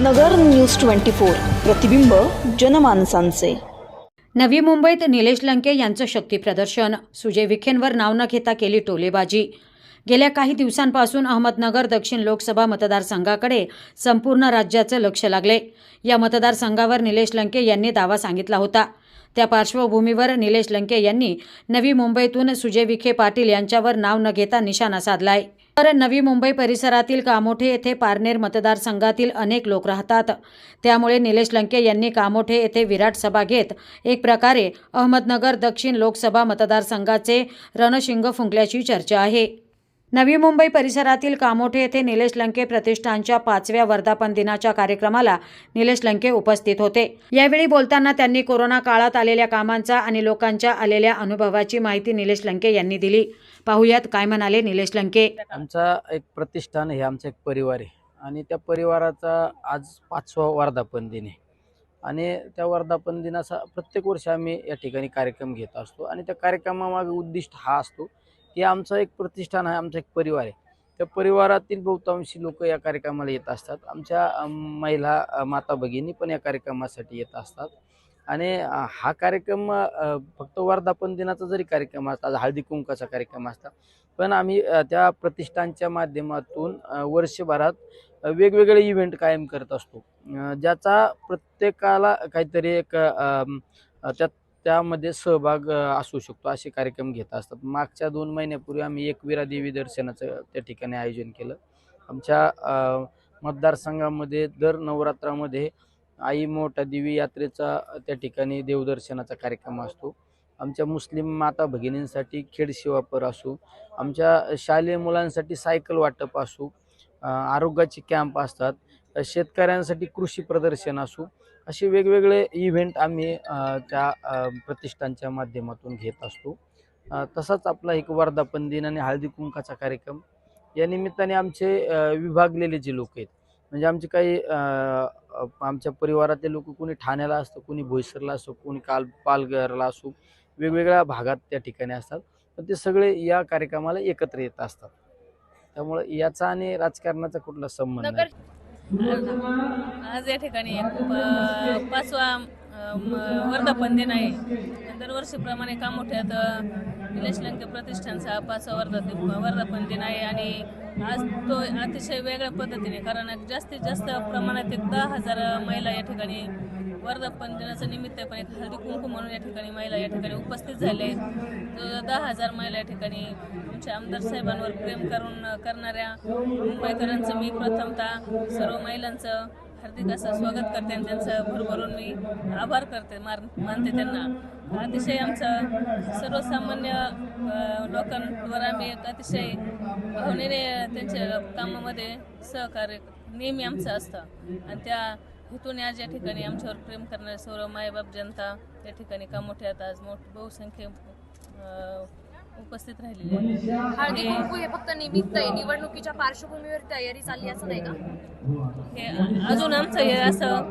नगर news twenty four प्रतिबिंब जनमानसांचे. नवी मुंबईत निलेश लंके यांचं शक्तीप्रदर्शन सुजय विखेंवर नाव न घेता केली टोलेबाजी. गेल्या काही दिवसांपासून अहमदनगर दक्षिण लोकसभा मतदारसंघाकडे संपूर्ण राज्याचं लक्ष लागले. या मतदारसंघावर निलेश लंके यांनी दावा सांगितला होता. त्या पार्श्वभूमीवर निलेश लंके यांनी नवी मुंबईतून सुजय विखे पाटील यांच्यावर नाव न घेता निशाणा साधलाय. तर नवी मुंबई परिसरातील कामोठे येथे पारनेर मतदारसंघातील अनेक लोक राहतात. त्यामुळे निलेश लंके यांनी कामोठे येथे विराट सभा घेत एक प्रकारे अहमदनगर दक्षिण लोकसभा मतदारसंघाचे रणशिंग फुंकल्याची चर्चा आहे. नवी मुंबई परिसरातील कामोठे येथे निलेश लंके प्रतिष्ठानच्या पाचव्या वर्धापन दिनाच्या कार्यक्रमाला निलेश लंके उपस्थित होते. यावेळी बोलताना त्यांनी कोरोना काळात आलेल्या कामांचा आणि लोकांच्या आलेल्या अनुभवाची माहिती निलेश लंके यांनी दिली. पाहुयात काय म्हणाले निलेश लंके? आमचा एक प्रतिष्ठान हे आमचा एक परिवार आहे. आणि त्या परिवाराचा आज पाचवा वर्धापन दिन आहे. आणि त्या वर्धापन दिनाचा प्रत्येक वर्षी आम्ही या ठिकाणी कार्यक्रम घेत असतो. आणि त्या कार्यक्रमामागे उद्दिष्ट हा असतो हे आमचं एक प्रतिष्ठान आहे आमचा एक परिवार आहे. त्या परिवारातील बहुतांशी लोक या कार्यक्रमाला येत असतात. आमच्या महिला माता भगिनी पण या कार्यक्रमासाठी येत असतात. आणि हा कार्यक्रम फक्त वर्धापन दिनाचा जरी कार्यक्रम असता हळदी कुंकाचा कार्यक्रम असता पण आम्ही त्या प्रतिष्ठानच्या माध्यमातून वर्षभरात वेगवेगळे इव्हेंट कायम करत असतो. ज्याचा प्रत्येकाला काहीतरी एक त्यात त्यामध्ये सहभाग असू शकतो असे कार्यक्रम घेत असतात. मागच्या दोन महिन्यापूर्वी आम्ही एकविरा देवी दर्शनाचं त्या ठिकाणी आयोजन केलं. आमच्या मतदारसंघामध्ये दर नवरात्रामध्ये आई मोठा देवी यात्रेचा त्या ठिकाणी देवदर्शनाचा कार्यक्रम असतो. आमच्या मुस्लिम माता भगिनींसाठी खेड शिवापर असो आमच्या शालेय मुलांसाठी सायकल वाटप असू आरोग्याचे कॅम्प असतात. शेतकऱ्यांसाठी कृषी प्रदर्शन असो असे वेगवेगळे इव्हेंट आम्ही त्या प्रतिष्ठानच्या माध्यमातून घेत असतो. तसाच आपला एक वर्धापन दिन आणि हळदी कुंकाचा कार्यक्रम. या निमित्ताने आमचे विभागलेले जे लोक आहेत म्हणजे आमचे काही आमच्या परिवारातले लोक कोणी ठाण्याला असतं कोणी बोईसरला असो कोणी काल पालघरला असो वेगवेगळ्या भागात त्या ठिकाणी असतात. पण ते सगळे या कार्यक्रमाला एकत्र येत असतात. त्यामुळे याचा आणि राजकारणाचा कुठला संबंध नाही. आज या ठिकाणी पाचवा वर्धापन दिन आहे. दरवर्षीप्रमाणे कामोठ्यात अ, लंके प्रतिष्ठानचा पाचवा वर्धा वर्धापन दिन आहे आणि आज तो अतिशय वेगळ्या पद्धतीने कारण जास्तीत जास्त प्रमाणात एक दहा हजार महिला या ठिकाणी वर्धापन दिनाचं निमित्त पण एक हळदी कुंकू म्हणून या ठिकाणी महिला या ठिकाणी उपस्थित झाले. दहा हजार महिला या ठिकाणी आमच्या आमदार साहेबांवर प्रेम करून करणाऱ्या मुंबईकरांचं मी प्रथमतः सर्व महिलांचं हार्दिक असं स्वागत करते आणि त्यांचं भरभरून मी आभार करते मार मानते त्यांना. अतिशय आमचं सर्वसामान्य लोकांवर आम्ही एक अतिशय भावनेने त्यांच्या कामामध्ये सहकार्य नेहमी आमचं असतं. आणि त्या हेतून आज या ठिकाणी आमच्यावर प्रेम करणारे सर्व मायबाप जनता या ठिकाणी कामोठ्यात आज मोठ बहुसंख्य उपस्थित राहिलेली आहे हळदी कुंकू हे फक्त निमित्त आहे निवडणुकीच्या पार्श्वभूमीवर तयारी चालली असं नाही का? हे अजून आमचं हे असं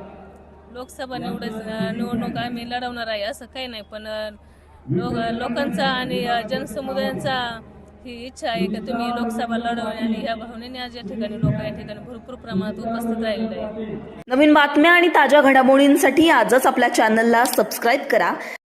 लोकसभा निवड निवडणूक आम्ही लढवणार आहे असं काही नाही पण लोक लोकांचा आणि जनसमुदायांचा ही इच्छा आहे की तुम्ही लोकसभा लढवणे आणि या भावनेने आज या ठिकाणी लोक या ठिकाणी भरपूर प्रमाणात उपस्थित राहिलेले आहेत. नवीन बातम्या आणि ताज्या घडामोडींसाठी आजच आपल्या चॅनलला सबस्क्राईब करा.